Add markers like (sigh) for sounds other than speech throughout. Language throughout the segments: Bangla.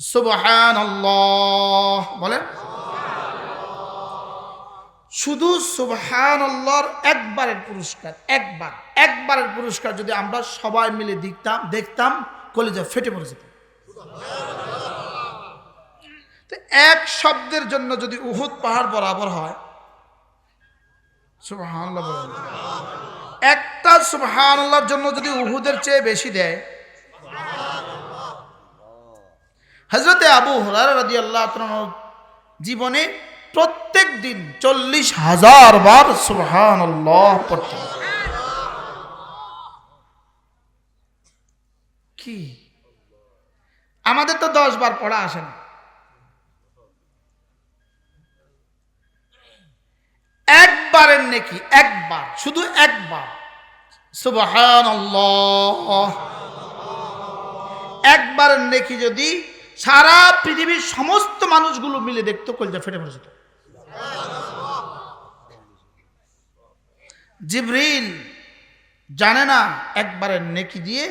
সুবহান বলেন। শুধু সুবহান একবারের পুরস্কার, একবার, একবারের পুরস্কার যদি আমরা সবাই মিলে দেখতাম দেখতাম, কলেজে ফেটে পড়ে যেত এক শব্দের জন্য যদি উহুদ পাহাড় বরাবর হয় সুবহান একটা সুবহান জন্য যদি উহুদের চেয়ে বেশি দেয় হজরতে আবু হরার আল্লাহ জীবনে প্রত্যেক দিন চল্লিশ হাজার বার পড়তেন। কি? আমাদের তো দশ বার পড়া আসে না। একবারের নেকি, একবার, শুধু একবার। সুবহান একবারের নেকি যদি সারা পৃথিবীর সমস্ত মানুষগুলো মিলে দেখতো কলজা ফেটে পড়ে যেত জিবরিল জানে না একবারের নেকি দিয়ে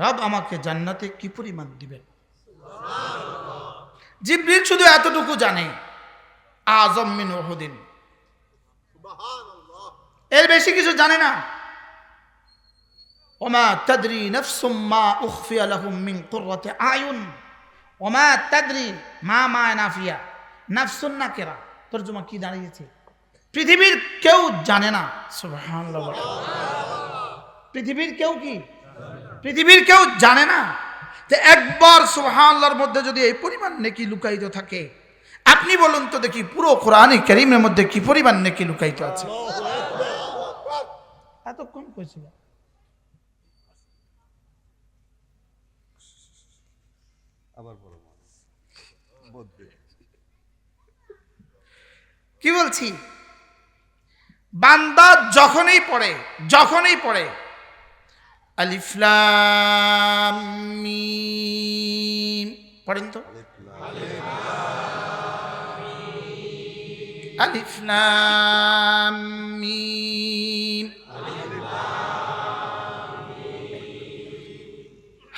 রব আমাকে জান্নাতে কি পরিমাণ দিবেন? জিবরিল শুধু এতটুকু জানে, আজম মিন ওহুদিন এর বেশি কিছু জানে না। ওমা তাদরি নফসুম মা উখফিয়া লাহুম মিন কুররাতি আয়ুন। ওমা তাদরি মা মা নাফিয়া নাফসুন নাকিরা তরজমা কি দাঁড়িয়েছে? পৃথিবীর কেউ জানে না। পৃথিবীর কেউ কি? পৃথিবীর কেউ জানে না। যে একবার সুবহানাল্লাহর মধ্যে যদি এই পরিমাণ নেকি লুকায়িত থাকে আপনি বলুন তো দেখি পুরো কোরআনে কারীমের মধ্যে কি পরিমাণ নেকি লুকায়িত আছে? এতক্ষণ কইছিল আবার বড় মানুষ বদবে কি বলছি? বান্দা যখনই পড়ে যখনই পড়ে আলিফলাম পড়েন তো? আলিফলাম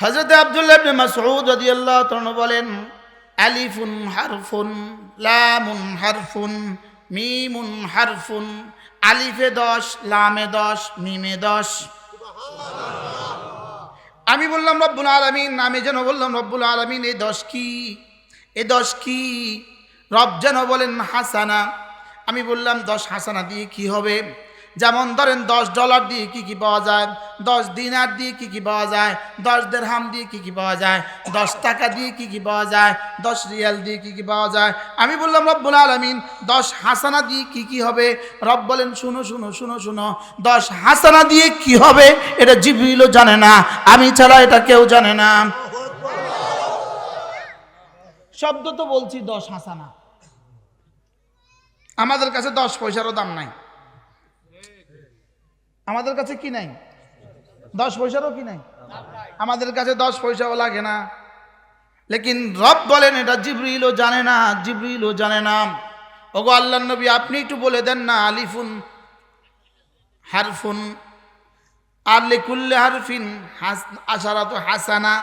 হজরত আবদুল্লাহ মাসউদ রাদিয়াল্লাহু তাআলা বলেন, আলিফুন হারফুন, লামুন হারফুন, মিমুন হারফুন, আলিফে দশ, লামে দশ, মিমে দশ। আমি বললাম, রব্বুল আলমিন আমি যেন বললাম, রব্বুল আলমিন এই দশ কি? এ দশ কি? রব যেন বলেন, হাসানা আমি বললাম, দশ হাসানা দিয়ে কি হবে? যেমন ধরেন দশ ডলার দিয়ে কি কি পাওয়া যায়? দশ দিনার দিয়ে কি কি পাওয়া যায়? দশ দেড়হাম দিয়ে কি কি পাওয়া যায়? দশ টাকা দিয়ে কি কি পাওয়া যায়? দশ রিয়াল দিয়ে কি কি পাওয়া যায়? আমি বললাম, রব্বুল আলমিন, দশ হাসানা দিয়ে কি কি হবে? রব বলেন, শুনো শুনো শুনো শুনো, দশ হাসানা দিয়ে কি হবে? এটা জিবরিলও জানে না, আমি ছাড়া এটা কেউ জানে না। শব্দ তো বলছি দশ হাসানা। আমাদের কাছে দশ পয়সারও দাম নাই। আমাদের কাছে কি নাই? দশ পয়সারও কি নাই? আমাদের কাছে দশ পয়সাও লাগে না। লেকিন রব বলেন, এটা জিবরিলও জানে না, জিবরিলও জানে না। ওগো আল্লাহ নবী, আপনি একটু বলে দেন না, আলিফুন, হারফুন, আর হারফিন, হাস, আশারাত হাসানা,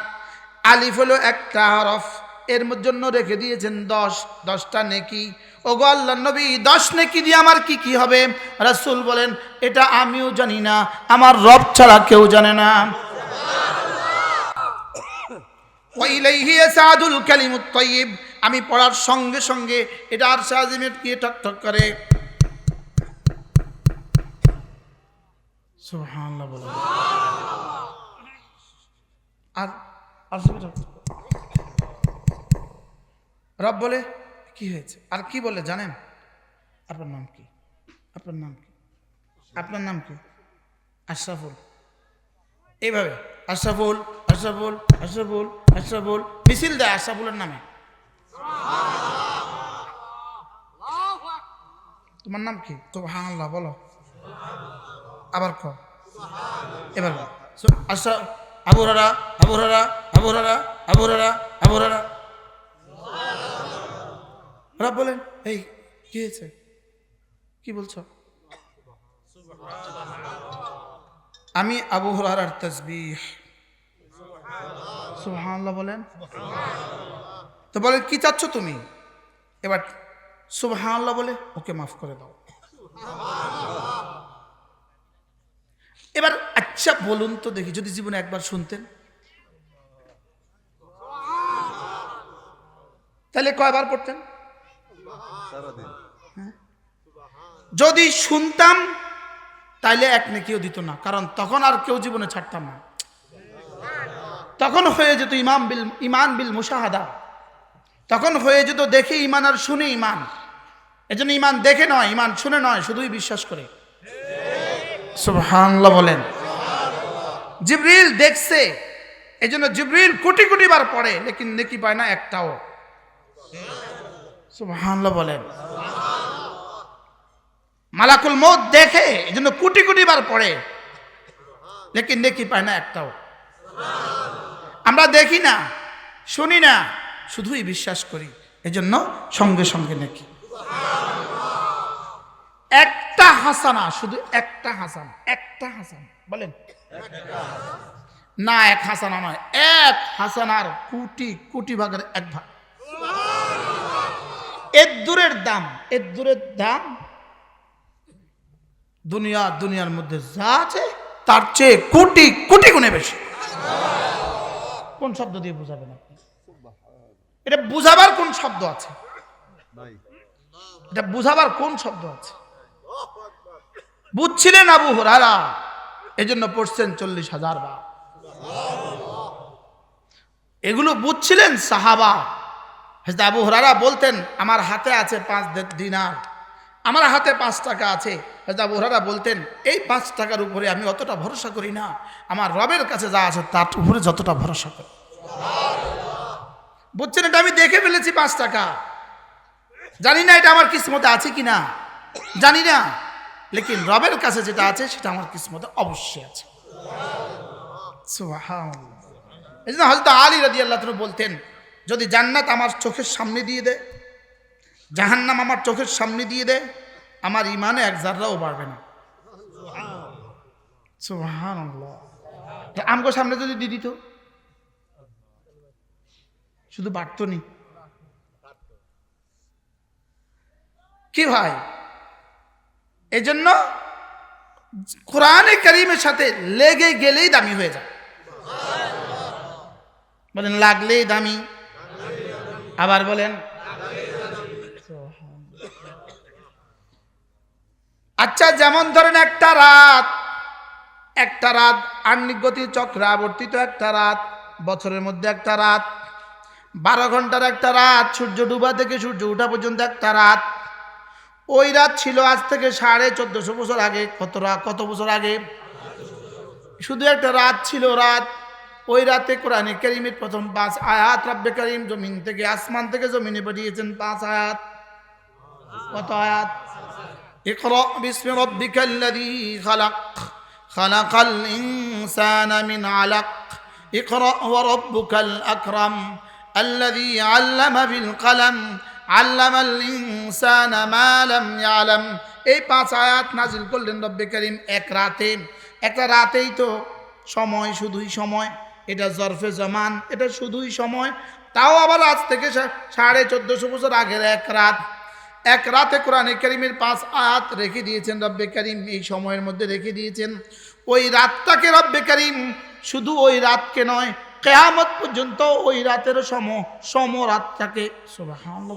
আলিফ হলো একটা হরফ। এর জন্য রেখে দিয়েছেন দশ, দশটা নেকি। ওগো আল্লাহ নবী, দশ নেকি দিয়ে আমার কি কি হবে? রাসূল বলেন, এটা আমিও জানি না, আমার রব ছাড়া কেউ জানে না। (coughs) আমি পড়ার সঙ্গে সঙ্গে এটা আর সাজিমের দিয়ে ঠক ঠক করে। আর আর। রব বলে, কি হয়েছে? আর কি বলে, জানেন? আপনার নাম কি? আপনার নাম কি? আপনার নাম কি? আশরাফুল। এইভাবে। আশরাফুল আশরাফুল আশরাফুল আশরাফুল। মিছিল দেয় আশরাফুলের নামে। তোমার নাম কি? তো আল্লাহ বলো। আবার ক এবার আশরা আবুরারা আবুরারা আবুরারা আবুরারা আবুরারা ওরা বলেন, এই, কি হয়েছে? কি বলছো? আমি আবু হুরারার তসবিহ। সুবহানাল্লাহ বলেন। তো বলে কি চাচ্ছ তুমি? এবার, সুবহানাল্লাহ বলে, ওকে মাফ করে দাও। এবার আচ্ছা বলুন তো দেখি, যদি জীবনে একবার শুনতেন। তাহলে কয়বার পড়তেন? যদি শুনতাম, তাইলে এক নেকিও দিত না, কারণ তখন আর কেউ জীবনে ছাড়তাম না। তখন হয়ে যেত ইমাম বিল, ইমান বিল মুশাহাদা। তখন হয়ে যেত দেখে ইমান আর শুনে ইমান। এজন্য ইমান দেখে নয়, ইমান শুনে নয়, শুধুই বিশ্বাস করে। বলেন। জিবরিল দেখছে, এজন্য জিবরিল কোটি কোটি বার পড়ে, লেকিন নেকি পায় না একটাও। সুবহানাল্লাহ বলেন। মালাকুল মৌত দেখে এই জন্য কোটি কোটি বার পড়ে। লেকিন নেকি পায় না একটাও। আমরা দেখি না, শুনি না, শুধুই বিশ্বাস করি। এজন্য সঙ্গে সঙ্গে নেকি। একটা হাসানা, শুধু একটা হাসান একটা হাসান, বলেন। না, এক হাসানা নয়, এক হাসানার কোটি কোটি ভাগের এক ভাগ। এর দূরের দাম, এর দূরের দাম দুনিয়া, দুনিয়ার মধ্যে যা আছে, তার চেয়ে কোটি কোটি গুণে বেশি। কোন শব্দ দিয়ে বুঝাবেন আপনি? এটা বুঝাবার কোন শব্দ আছে? এটা বুঝাবার কোন শব্দ আছে? বুঝছিলেন আবু হরারা এই জন্য পড়ছেন চল্লিশ হাজার বার। এগুলো বুঝছিলেন সাহাবা? হজরত আবু হরারা বলতেন, আমার হাতে আছে পাঁচ দিনার। আমার হাতে পাঁচ টাকা আছে। হজরত আবু হরারা বলতেন, এই পাঁচ টাকার উপরে আমি অতটা ভরসা করি না। আমার রবের কাছে যা আছে তার উপরে যতটা ভরসা করি। বুঝছেন, এটা আমি দেখে ফেলেছি পাঁচ টাকা। জানি না এটা আমার কিসমতে আছে কি না জানি না। লেকিন রবের কাছে যেটা আছে, সেটা আমার কিসমতে অবশ্যই আছে। এই জন্য হজরত আলী রাজি আল্লাহ বলতেন যদি জান্নাত আমার চোখের সামনে দিয়ে দেয়, জাহান্নাম আমার চোখের সামনে দিয়ে দেয়, আমার ইমানে এক জাররাও বাড়বে না। তা আমগো সামনে যদি দিয়ে দিত, শুধু বাড়তো নি? কি ভাই? এজন্য কোরআনে করিমের সাথে লেগে গেলেই দামি হয়ে যায়। বলেন, লাগলেই দামি। আবার বলেন। আচ্ছা যেমন ধরেন একটা রাত একটা রাত আর্নিক গতির চক্রে আবর্তিত একটা রাত, বছরের মধ্যে একটা রাত, বারো ঘণ্টার একটা রাত, সূর্য ডুবা থেকে সূর্য ওঠা পর্যন্ত একটা রাত, ওই রাত ছিল আজ থেকে সাড়ে চোদ্দশো বছর আগে। কত রাত কত বছর আগে? শুধু একটা রাত ছিল রাত। ওই রাতে কোরআনে করিমের প্রথম পাঁচ আয়াত রাব্বে করিম জমিন থেকে আসমান থেকে জমিনে পাঠিয়েছেন পাঁচ আয়াত কত আয়াত اقرأ باسم ربك الذي خلق خلق الإنسان من علق اقرأ وربك الأكرم الذي علم بالقلم علم الإنسان ما لم يعلم এই পাঁচ আয়াত নাজিল করলেন রব্বে করিম এক রাতে একটা রাতেই তো সময় শুধুই সময় এটা জরফে জমান এটা শুধুই সময়। তাও আবার আজ থেকে সাড়ে চোদ্দশো বছর আগের এক রাত। এক রাতে কোরআনে করিমের পাঁচ আয়াত রেখে দিয়েছেন রব্বে করিম, এই সময়ের মধ্যে রেখে দিয়েছেন। ওই রাতটাকে রব্বে করিম শুধু ওই রাতকে নয়, কেয়ামত পর্যন্ত ওই রাতের সম সম রাতটাকে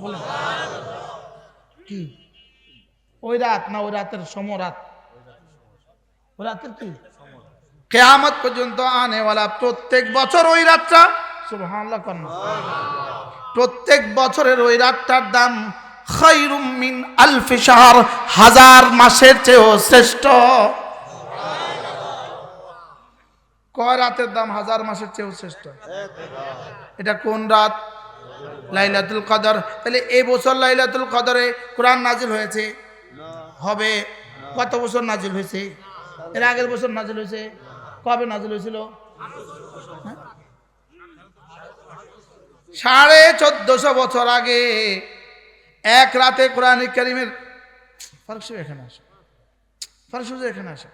বলেন। কি? ওই রাত না ওই রাতের সম রাত? ওই রাতের কি? কেয়ামত পর্যন্ত আনেওয়ালা প্রত্যেক বছর ওই রাতটা, সুবহানাল্লাহ কন্যা প্রত্যেক বছরের ওই রাতটার দাম মিন আলফি শাহর, হাজার মাসের চেয়েও শ্রেষ্ঠ। কয় রাতের দাম হাজার মাসের চেয়েও শ্রেষ্ঠ? এটা কোন রাত? লাইলাতুল কদর। তাহলে এই বছর লাইলাতুল কদরে কোরআন নাজিল হয়েছে? হবে। কত বছর নাজিল হয়েছে? এর আগের বছর নাজিল হয়েছে? কবে নাজিল হয়েছিল হ্যাঁ? সাড়ে চোদ্দশো বছর আগে এক রাতে কোরআন করিমের এখানে আসে এখানে আসো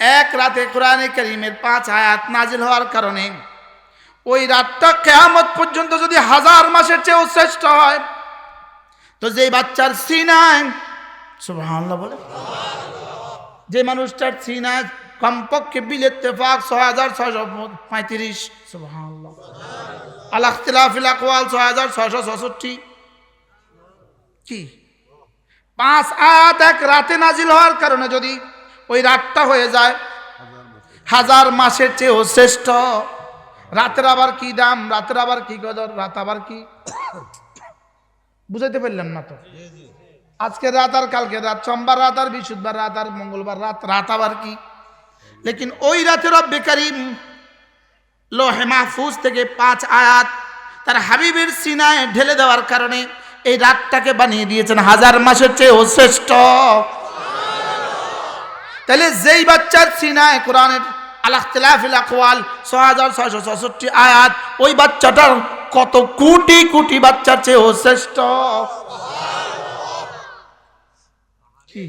এক রাতে কোরআনে করিমের পাঁচ আয়াত নাজিল হওয়ার কারণে ওই রাতটা কেয়ামত পর্যন্ত যদি হাজার মাসের চেয়েও শ্রেষ্ঠ হয়, তো যেই বাচ্চার সিনায় বলে। যে মানুষটার সিনায় কমপক্ষে বিলের তেফাক ছয় হাজার ছয়শো পঁয়ত্রিশ, সুবহানাল্লাহ। আলাখতিলাফিল আকওয়াল ছয় হাজার ছয়শো ছষট্টি। কি? পাঁচ আয়াত এক রাতে নাজিল হওয়ার কারণে যদি ওই রাতটা হয়ে যায়, হাজার মাসের চেয়েও শ্রেষ্ঠ। রাতের আবার কি দাম? রাতের আবার কি কদর? রাত আবার কি? বুঝাইতে পারলাম না তো? আজকে রাত আর কালকে রাত, সোমবার রাত আর বৃহস্পতিবার রাত আর মঙ্গলবার রাত রাত আবার কি? লেকিন ওই রাতের রব্বে লোহে মাহফুজ থেকে পাঁচ আয়াত তার হাবিবের সিনায় ঢেলে দেওয়ার কারণে এই রাতটাকে বানিয়ে দিয়েছেন। হাজার মাসের চেয়েও শ্রেষ্ঠ। তাহলে যেই বাচ্চার সিনায় কোরআনের আলাখতিলাফিল আকওয়াল ছ হাজার ছয়শো ছষট্টি আয়াত, ওই বাচ্চাটার কত কোটি কোটি বাচ্চার চেয়েও শ্রেষ্ঠ। কি?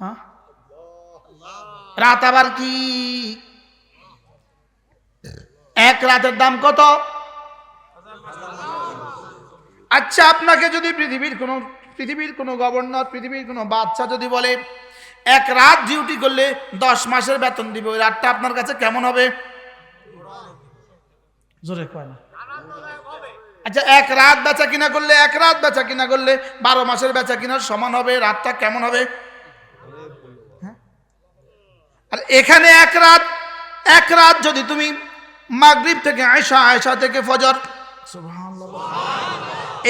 হ্যাঁ? রাত আবার কি? এক রাতের দাম কত? আচ্ছা আপনাকে যদি পৃথিবীর কোনো পৃথিবীর কোনো গভর্নর, পৃথিবীর কোনো বাচ্চা যদি বলে, এক রাত ডিউটি করলে দশ মাসের বেতন দিবে, ওই রাতটা আপনার কাছে কেমন হবে? জোরে কয় না। আচ্ছা এক রাত বেচা কিনা করলে, এক রাত বেচা কিনা করলে বারো মাসের বেচা কিনার সমান হবে, রাতটা কেমন হবে? হ্যাঁ? আর এখানে এক রাত এক রাত যদি তুমি মাগরিব থেকে আয়সা আয়সা থেকে ফজর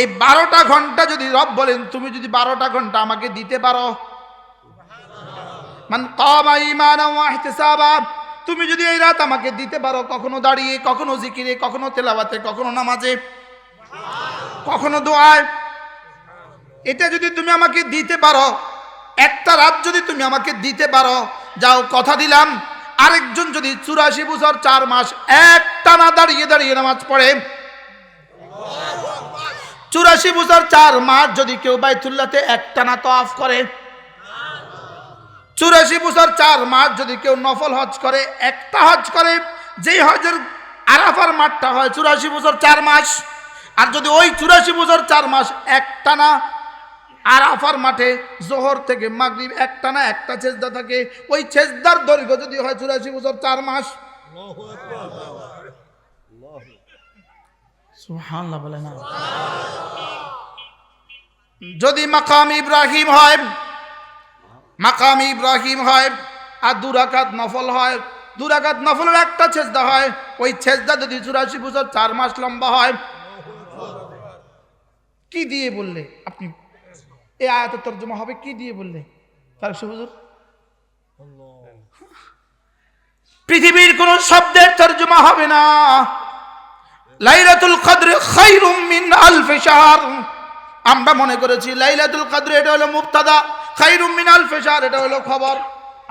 এই বারোটা ঘণ্টা যদি রব বলেন, তুমি যদি বারোটা ঘণ্টা আমাকে দিতে পারো। মান তুমি যদি এই রাত আমাকে দিতে পারো, কখনো দাঁড়িয়ে, কখনো জিকিরে, কখনো তেলাবাতে কখনো নামাজে কখনো দোয়ায়? এটা যদি তুমি আমাকে দিতে পারো, একটা রাত যদি তুমি আমাকে দিতে পারো, যাও, কথা দিলাম, আরেকজন যদি চুরাশি বছর, চার মাস এক টানা দাঁড়িয়ে দাঁড়িয়ে নামাজ পড়ে। চুরাশি বছর, চার মাস যদি কেউ বাইতুল্লাতে এক টানা তফ করে। চুরাশি বছর, চার মাস যদি কেউ নফল হজ করে, একটা হজ করে, যেই হজের আরাফার মাঠটা হয়, চুরাশি বছর, চার মাস। আর যদি ওই চুরাশি বছর চার মাস একটানা আরাফার মাঠে জোহর থেকে মাগরিব একটানা একটা ছেজদা থাকে ওই ছেজদার দৈর্ঘ্য যদি হয় চুরাশি বছর চার মাস। বলে না। যদি মাকাম ইব্রাহিম হয় মাকাম ইব্রাহিম হয় আর দুরাকাত নফল হয় দুরাকাত নফলের একটা ছেজদা হয় ওই ছেজদা যদি চুরাশি বছর চার মাস লম্বা হয় কি দিয়ে বললে আপনি? এই আয়াতের তর্জমা হবে, কি দিয়ে বললে? তার হুজুর। পৃথিবীর কোন শব্দের তর্জমা হবে না। লাইলাতুল কদর খায়রুম মিন আলফি আমরা মনে করেছি লাইলাতুল কদর এটা হলো মুবতাদা খায়রুম মিন আলফি এটা হলো খবর।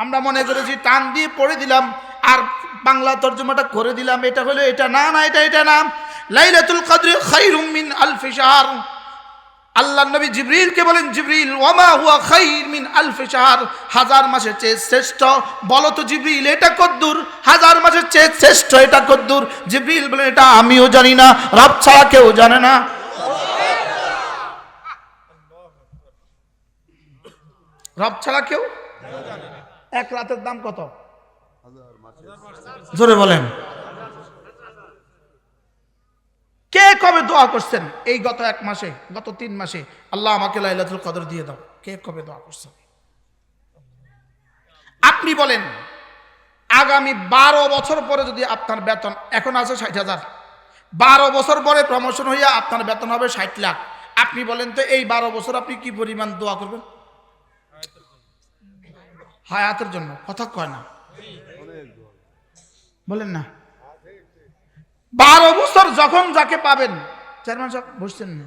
আমরা মনে করেছি টান দিয়ে পড়ে দিলাম আর বাংলা তর্জমাটা করে দিলাম, এটা হলো এটা না না, এটা এটা না। লাইলাতুল কদর খায়রুম মিন আলফি শাহর। আল্লাহ নবী জিবরিলকে বলেন, জিবরিল ওমা হুয়া খাইর মিন আলফি শাহর। হাজার মাসের চেয়ে শ্রেষ্ঠ। বলো তো জিবরিল, এটা কদ্দুর হাজার মাসের চেয়ে শ্রেষ্ঠ এটা কদ্দুর জিবরিল বলেন, এটা আমিও জানি না, রব ছাড়া কেউ জানে না। রব ছাড়া কেউ এক রাতের দাম কত? জোরে বলেন। কে কবে দোয়া করছেন? এই গত এক মাসে, গত তিন মাসে আল্লাহ আমাকে লাইলাতুল কদর দিয়ে দাও। কে কবে দোয়া করছেন আপনি বলেন, আগামী বারো বছর পরে যদি আপনার বেতন, এখন আছে ষাট হাজার, বারো বছর পরে প্রমোশন হইয়া আপনার বেতন হবে ষাট লাখ, আপনি বলেন তো এই বারো বছর আপনি কি পরিমাণ দোয়া করবেন? হায়াতের জন্য, কথা কয় না। বলেন না। বারো বছর যখন যাকে পাবেন। চেয়ারম্যান সাহেব বসছেন না।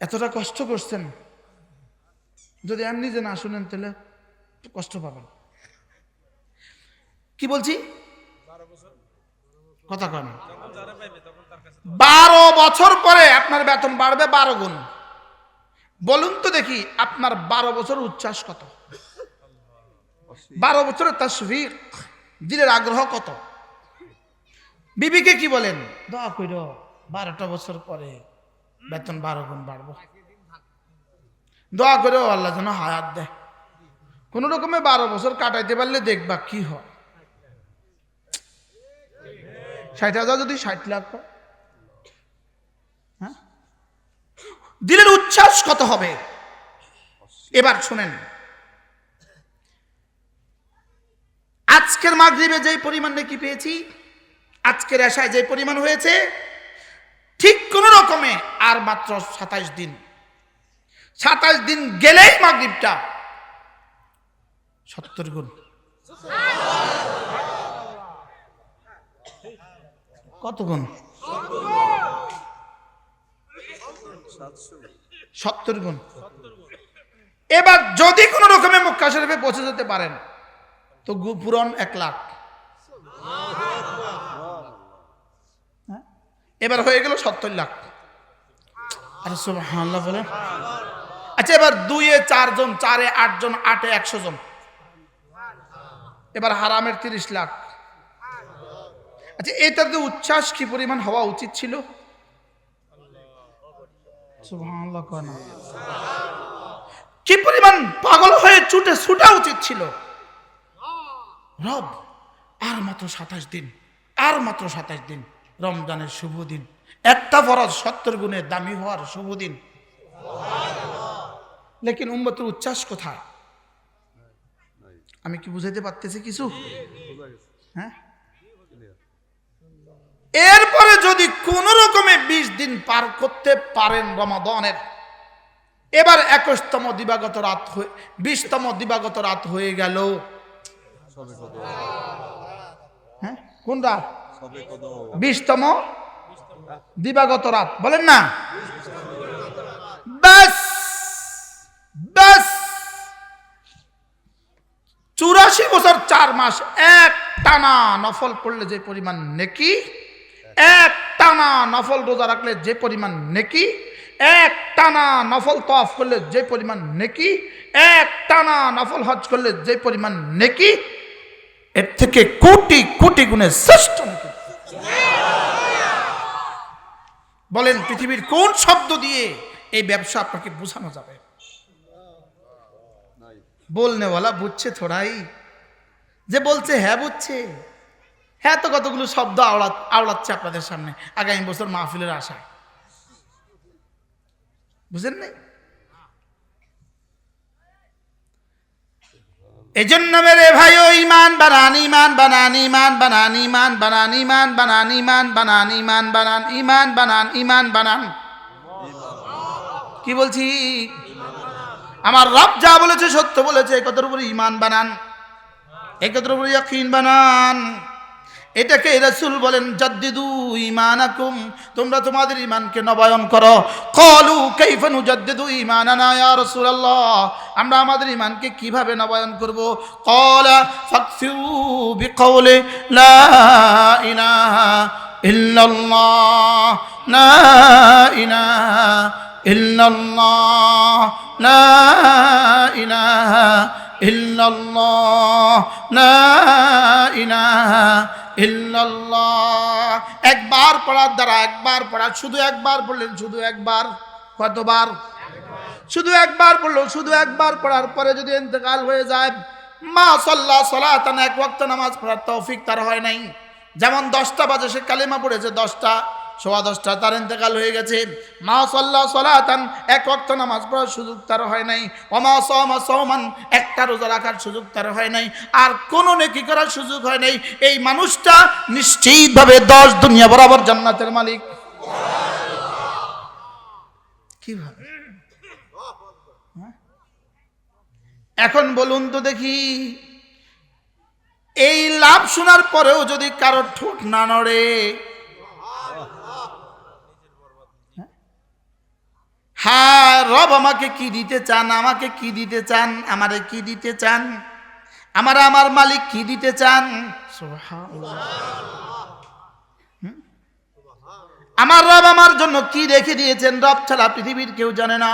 এতটা কষ্ট করছেন। যদি এমনি যে না শুনেন তাহলে কষ্ট পাবেন। কি বলছি? কথা কয় না। বারো বছর পরে আপনার বেতন বাড়বে বারো গুণ। বলুন তো দেখি আপনার বারো বছর উচ্ছ্বাস কত? বারো বছরের তাসভির দিলের আগ্রহ কত? বিবিকে কি বলেন? দোয়া কইর বারোটা বছর পরে বেতন বারো গুণ বাড়বো। দোয়া করে আল্লাহ যেন হায়াত দেয়। কোন রকমে বারো বছর কাটাইতে পারলে দেখবা কি হয়। ষাট হাজার যদি ষাট লাখ হয় হ্যাঁ? দিলের উচ্ছ্বাস কত হবে? এবার শুনেন। আজকের মাগরিবে যে পরিমাণ নাকি পেয়েছি, আজকের আশায় যে পরিমাণ হয়েছে, ঠিক কোন রকমে আর মাত্র সাতাইশ দিন। সাতাইশ দিন গেলেই মাগরিবটা সত্তর গুণ। কত গুণ? সত্তর গুণ। এবার যদি কোনো রকমে মক্কা শরীফে পৌঁছে যেতে পারেন তো পূরণ এক লাখ। হ্যাঁ? এবার হয়ে গেল সত্তর লাখ। আরে সুবহানাল্লাহ বলে। আচ্ছা এবার দুইয়ে চারজন চারে আটজন আটে একশো জন। এবার হারামের তিরিশ লাখ। আচ্ছা এটাতে উচ্ছ্বাস কি পরিমাণ হওয়া উচিত ছিল। কি পরিমাণ পাগল হয়ে ছুটে ছুটা উচিত ছিল? রব, আর মাত্র সাতাশ দিন, আর মাত্র সাতাশ দিন, রমজানের শুভ দিন। একটা ফরজ সত্তর গুণে দামি হওয়ার শুভ দিন। লেকিন উম্মতের উচ্ছ্বাস কোথায়? আমি কি বুঝাইতে পারতেছি কিছু? হ্যাঁ? এরপরে যদি কোন রকমে বিশ দিন পার করতে পারেন রমাদনের, এবার একুশতম দিবাগত রাত হয়ে, বিশতম দিবাগত রাত হয়ে গেল। হ্যাঁ? কোন রাত? বিশতম? দিবাগত রাত। বলেন না। ব্যাস! ব্যাস! চুরাশি বছর চার মাস এক টানা নফল পড়লে যে পরিমাণ নেকি এক টানা নফল রোজা রাখলে যে পরিমাণ নেকি এক টানা নফল তফ করলে যে পরিমাণ নেকি এক টানা নফল হজ করলে যে পরিমাণ নেকি এর থেকে কোটি কোটি গুণে শ্রেষ্ঠ বলেন, পৃথিবীর কোন শব্দ দিয়ে এই ব্যবসা আপনাকে বোঝানো যাবে? বলনেওয়ালা বুঝছে থোড়াই। যে বলছে হ্যাঁ বুঝছে। হ্যাঁ তো কতগুলো শব্দ আওড়া আওড়াচ্ছে আপনাদের সামনে আগামী বছর মাহফিলের আশা বুঝেন নাই এই জন্য মেরে ভাই, ও ইমান বানান ইমান বানান ইমান বানান ইমান বানান ইমান বানান ইমান বানান ইমান বানান ইমান বানান ইমান বানান। কি বলছি? আমার রব যা বলেছে সত্য বলেছে এই কথার উপরে ইমান বানান এই কথার উপরে বানান। এটাকে রাসূল বলেন, জাদ্দিদু ঈমানাকুম, তোমরা তোমাদের ঈমানকে নবায়ন করো। ক্বালু কাইফা নুজাদ্দিদু ঈমানানা ইয়া রাসূলুল্লাহ, আমরা আমাদের ঈমানকে কীভাবে নবায়ন করব? ক্বালা ফাকসিউ বিকাউলি লা ইলাহা ইল্লাল্লাহ, লা ইলাহা ইল্লাল্লাহ, লা ইলাহা ইল্লাল্লাহ, লা ইলাহা একবার পড়ার দ্বারা একবার পড়া শুধু একবার বললেন শুধু একবার, কতবার? শুধু একবার বলল শুধু একবার পড়ার পরে যদি ইন্তেকাল হয়ে যায় মা সল্লা সালাতান এক ওয়াক্ত নামাজ পড়ার তৌফিক তার হয় নাই। যেমন দশটা বাজে সে কালিমা পড়েছে, দশটা সোয়া দশটা, তার ইন্তেকাল হয়ে গেছে। মা সাল্লাহ সালাতান, এক ওয়াক্ত নামাজ পড়ার সুযোগ তার হয় নাই। অমা সমা সমান একটা রোজা রাখার সুযোগ তার হয় নাই। আর কোনো নেকি করার সুযোগ হয় নাই। এই মানুষটা নিশ্চিতভাবে দশ দুনিয়া বরাবর জান্নাতের মালিক। কীভাবে? এখন বলুন তো দেখি, এই লাভ শোনার পরেও যদি কারও ঠোঁট না নড়ে হ্যাঁ রব আমাকে কি দিতে চান, আমাকে কি দিতে চান, আমারে কি দিতে চান? আমার আমার মালিক কি দিতে চান? আমার রব আমার জন্য কি রেখে দিয়েছেন? রব ছাড়া পৃথিবীর কেউ জানে না।